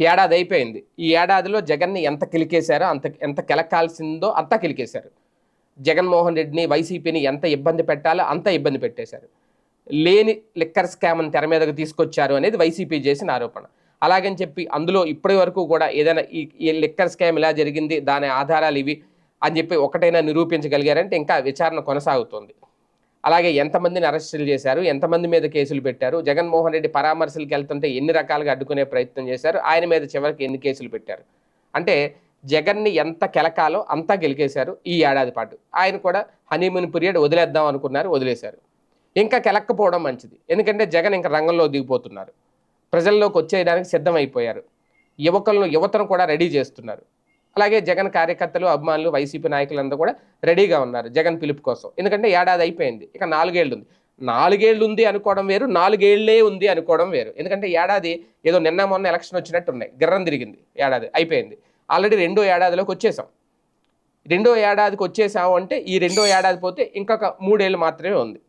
ఏడాది అయిపోయింది. ఈ ఏడాదిలో జగన్ని ఎంత కిలికేశారో అంత ఎంత కిలకాల్సిందో అంతా కిలికేశారు. జగన్మోహన్ రెడ్డిని వైసీపీని ఎంత ఇబ్బంది పెట్టాలో అంత ఇబ్బంది పెట్టేశారు. లేని లిక్కర్ స్కామ్ని తెర మీదకు తీసుకొచ్చారు అనేది వైసీపీ చేసిన ఆరోపణ. అలాగని చెప్పి అందులో ఇప్పటి వరకు కూడా ఏదైనా ఈ ఈ లిక్కర్ స్కామ్ ఇలా జరిగింది దాని ఆధారాలు ఇవి అని చెప్పి ఒకటైనా నిరూపించగలిగారంటే ఇంకా విచారణ కొనసాగుతుంది. అలాగే ఎంతమందిని అరెస్టులు చేశారు ఎంతమంది మీద కేసులు పెట్టారు జగన్మోహన్ రెడ్డి పరామర్శలకు వెళ్తుంటే ఎన్ని రకాలుగా అడ్డుకునే ప్రయత్నం చేశారు ఆయన మీద చివరికి ఎన్ని కేసులు పెట్టారు. అంటే జగన్ని ఎంత కెలకాలో అంతా గెలికేశారు ఈ ఏడాది పాటు. ఆయన కూడా హనీమూన్ పీరియడ్ వదిలేద్దాం అనుకున్నారు వదిలేశారు. ఇంకా కెలక్కపోవడం మంచిది. ఎందుకంటే జగన్ ఇంకా రంగంలో దిగిపోతున్నారు. ప్రజల్లోకి వచ్చేయడానికి సిద్ధమైపోయారు. యువకులను యువతను కూడా రెడీ చేస్తున్నారు. అలాగే జగన్ కార్యకర్తలు అభిమానులు వైసీపీ నాయకులందరూ కూడా రెడీగా ఉన్నారు జగన్ పిలుపు కోసం. ఎందుకంటే ఏడాది అయిపోయింది ఇక నాలుగేళ్ళు ఉంది నాలుగేళ్ళు ఉంది అనుకోవడం వేరు నాలుగేళ్ళే ఉంది అనుకోవడం వేరు. ఎందుకంటే ఏడాది ఏదో నిన్న మొన్న ఎలక్షన్ వచ్చినట్టు ఉన్నాయి గిర్రం తిరిగింది ఏడాది అయిపోయింది. ఆల్రెడీ రెండో ఏడాదిలోకి వచ్చేసాం. రెండో ఏడాదికి వచ్చేసాము అంటే ఈ రెండో ఏడాది పోతే ఇంకొక మూడేళ్ళు మాత్రమే ఉంది.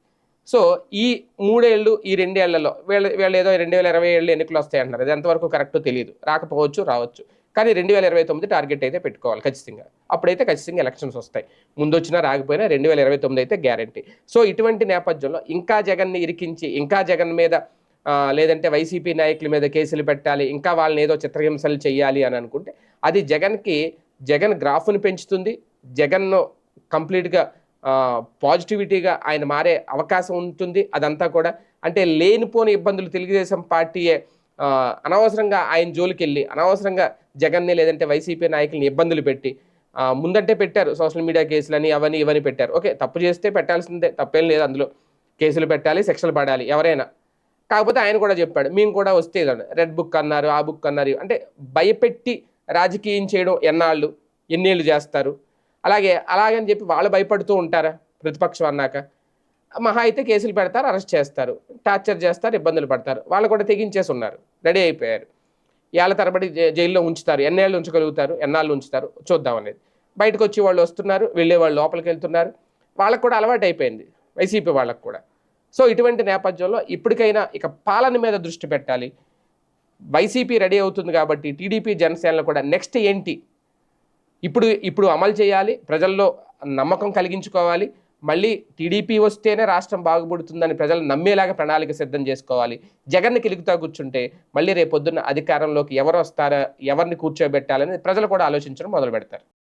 సో ఈ మూడేళ్ళు ఈ రెండేళ్ళలో వీళ్ళ వీళ్ళు ఏదో రెండు వేల ఇరవై ఏళ్ళు ఎన్నికలు వస్తాయి అంటున్నారు అది ఎంతవరకు కరెక్టో తెలియదు రాకపోవచ్చు రావచ్చు. కానీ రెండు వేల ఇరవై తొమ్మిది టార్గెట్ అయితే పెట్టుకోవాలి ఖచ్చితంగా. అప్పుడైతే ఖచ్చితంగా ఎలక్షన్స్ వస్తాయి. ముందు వచ్చినా రాకపోయినా రెండు వేల ఇరవై తొమ్మిది అయితే గ్యారంటీ సో ఇటువంటి నేపథ్యంలో ఇంకా జగన్ని ఇరికించి ఇంకా జగన్ మీద లేదంటే వైసీపీ నాయకుల మీద కేసులు పెట్టాలి ఇంకా వాళ్ళని ఏదో చిత్రహింసలు చేయాలి అని అనుకుంటే అది జగన్కి జగన్ గ్రాఫ్ను పెంచుతుంది. జగన్ను కంప్లీట్గా పాజిటివిటీగా ఆయన మారే అవకాశం ఉంటుంది. అదంతా కూడా అంటే లేనిపోని ఇబ్బందులు తెలుగుదేశం పార్టీయే అనవసరంగా ఆయన జోలికి వెళ్ళి అనవసరంగా జగన్ని లేదంటే వైసీపీ నాయకుల్ని ఇబ్బందులు పెట్టి ముందంటే పెట్టారు సోషల్ మీడియా కేసులని అవన్నీ ఇవన్నీ పెట్టారు. ఓకే తప్పు చేస్తే పెట్టాల్సిందే తప్పేం లేదు అందులో. కేసులు పెట్టాలి శిక్షలు పడాలి ఎవరైనా. కాకపోతే ఆయన కూడా చెప్పాడు మేము కూడా వస్తే రెడ్ బుక్ అన్నారు ఆ బుక్ అన్నారు అంటే భయపెట్టి రాజకీయం చేయడం ఎన్నాళ్ళు ఎన్నేళ్ళు చేస్తారు? అలాగే అలాగని చెప్పి వాళ్ళు భయపడుతూ ఉంటారా ప్రతిపక్షం అన్నాక? మహా అయితే కేసులు పెడతారు అరెస్ట్ చేస్తారు టార్చర్ చేస్తారు ఇబ్బందులు పడతారు. వాళ్ళు కూడా తెగించేసి ఉన్నారు రెడీ అయిపోయారు. ఏళ్ళ తరబడి జైల్లో ఉంచుతారు. ఎన్నేళ్ళు ఉంచగలుగుతారు? ఎన్నాళ్ళు ఉంచుతారు? చూద్దాం అనేది. బయటకు వచ్చి వాళ్ళు వస్తున్నారు వెళ్ళే వాళ్ళు లోపలికి వెళ్తున్నారు. వాళ్ళకు కూడా అలవాటు అయిపోయింది. వైసీపీ వాళ్ళకు కూడా. సో ఇటువంటి నేపథ్యంలో ఇప్పటికైనా ఇక పాలన మీద దృష్టి పెట్టాలి. వైసీపీ రెడీ అవుతుంది కాబట్టి టీడీపీ జనసేనలో కూడా నెక్స్ట్ ఏంటి? ఇప్పుడు ఇప్పుడు అమలు చేయాలి. ప్రజల్లో నమ్మకం కలిగించుకోవాలి. మళ్ళీ టీడీపీ వస్తేనే రాష్ట్రం బాగుపడుతుందని ప్రజలు నమ్మేలాగా ప్రణాళిక సిద్ధం చేసుకోవాలి. జగన్ని కిలుగుతా కూర్చుంటే మళ్ళీ రేపొద్దున్న అధికారంలోకి ఎవరు వస్తారా ఎవరిని కూర్చోబెట్టాలని ప్రజలు కూడా ఆలోచించడం మొదలు పెడతారు